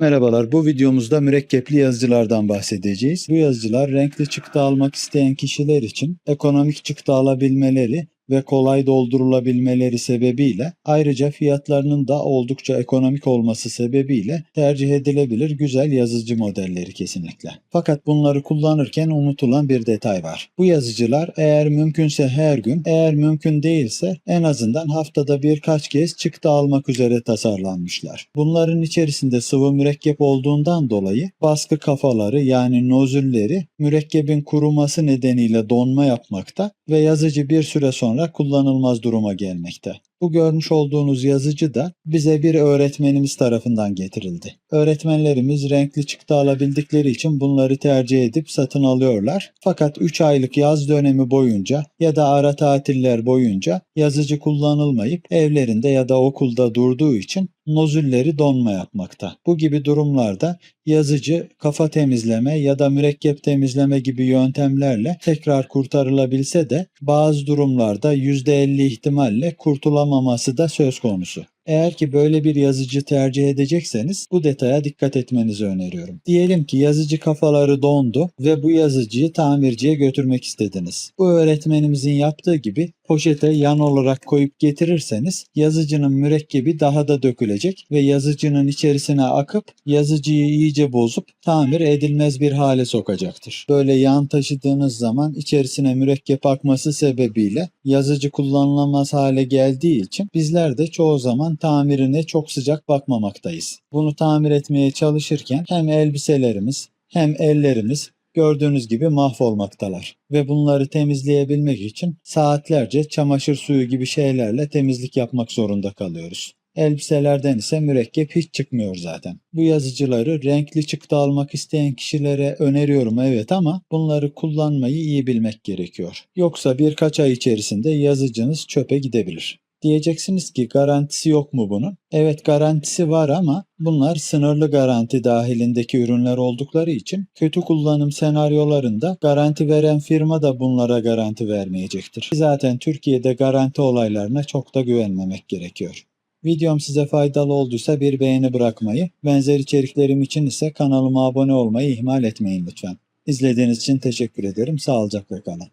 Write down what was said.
Merhabalar, bu videomuzda mürekkepli yazıcılardan bahsedeceğiz. Bu yazıcılar renkli çıktı almak isteyen kişiler için ekonomik çıktı alabilmeleri ve kolay doldurulabilmeleri sebebiyle ayrıca fiyatlarının da oldukça ekonomik olması sebebiyle tercih edilebilir güzel yazıcı modelleri kesinlikle. Fakat bunları kullanırken unutulan bir detay var. Bu yazıcılar eğer mümkünse her gün, eğer mümkün değilse en azından haftada birkaç kez çıktı almak üzere tasarlanmışlar. Bunların içerisinde sıvı mürekkep olduğundan dolayı baskı kafaları yani nozülleri mürekkebin kuruması nedeniyle donma yapmakta ve yazıcı bir süre sonra kullanılmaz duruma gelmekte. Bu görmüş olduğunuz yazıcı da bize bir öğretmenimiz tarafından getirildi. Öğretmenlerimiz renkli çıktı alabildikleri için bunları tercih edip satın alıyorlar. Fakat 3 aylık yaz dönemi boyunca ya da ara tatiller boyunca yazıcı kullanılmayıp evlerinde ya da okulda durduğu için nozülleri donma yapmakta. Bu gibi durumlarda yazıcı kafa temizleme ya da mürekkep temizleme gibi yöntemlerle tekrar kurtarılabilse de bazı durumlarda %50 ihtimalle kurtulamaması da söz konusu. Eğer ki böyle bir yazıcı tercih edecekseniz bu detaya dikkat etmenizi öneriyorum. Diyelim ki yazıcı kafaları dondu ve bu yazıcıyı tamirciye götürmek istediniz. Bu öğretmenimizin yaptığı gibi poşete yan olarak koyup getirirseniz yazıcının mürekkebi daha da dökülecek ve yazıcının içerisine akıp yazıcıyı iyice bozup tamir edilmez bir hale sokacaktır. Böyle yan taşıdığınız zaman içerisine mürekkep akması sebebiyle yazıcı kullanılamaz hale geldiği için bizler de çoğu zaman tamirine çok sıcak bakmamaktayız. Bunu tamir etmeye çalışırken hem elbiselerimiz hem ellerimiz gördüğünüz gibi mahvolmaktalar. Ve bunları temizleyebilmek için saatlerce çamaşır suyu gibi şeylerle temizlik yapmak zorunda kalıyoruz. Elbiselerden ise mürekkep hiç çıkmıyor zaten. Bu yazıcıları renkli çıktı almak isteyen kişilere öneriyorum evet ama bunları kullanmayı iyi bilmek gerekiyor. Yoksa birkaç ay içerisinde yazıcınız çöpe gidebilir. Diyeceksiniz ki garantisi yok mu bunun? Evet garantisi var ama bunlar sınırlı garanti dahilindeki ürünler oldukları için kötü kullanım senaryolarında garanti veren firma da bunlara garanti vermeyecektir. Zaten Türkiye'de garanti olaylarına çok da güvenmemek gerekiyor. Videom size faydalı olduysa bir beğeni bırakmayı, benzer içeriklerim için ise kanalıma abone olmayı ihmal etmeyin lütfen. İzlediğiniz için teşekkür ederim. Sağlıcakla kalın.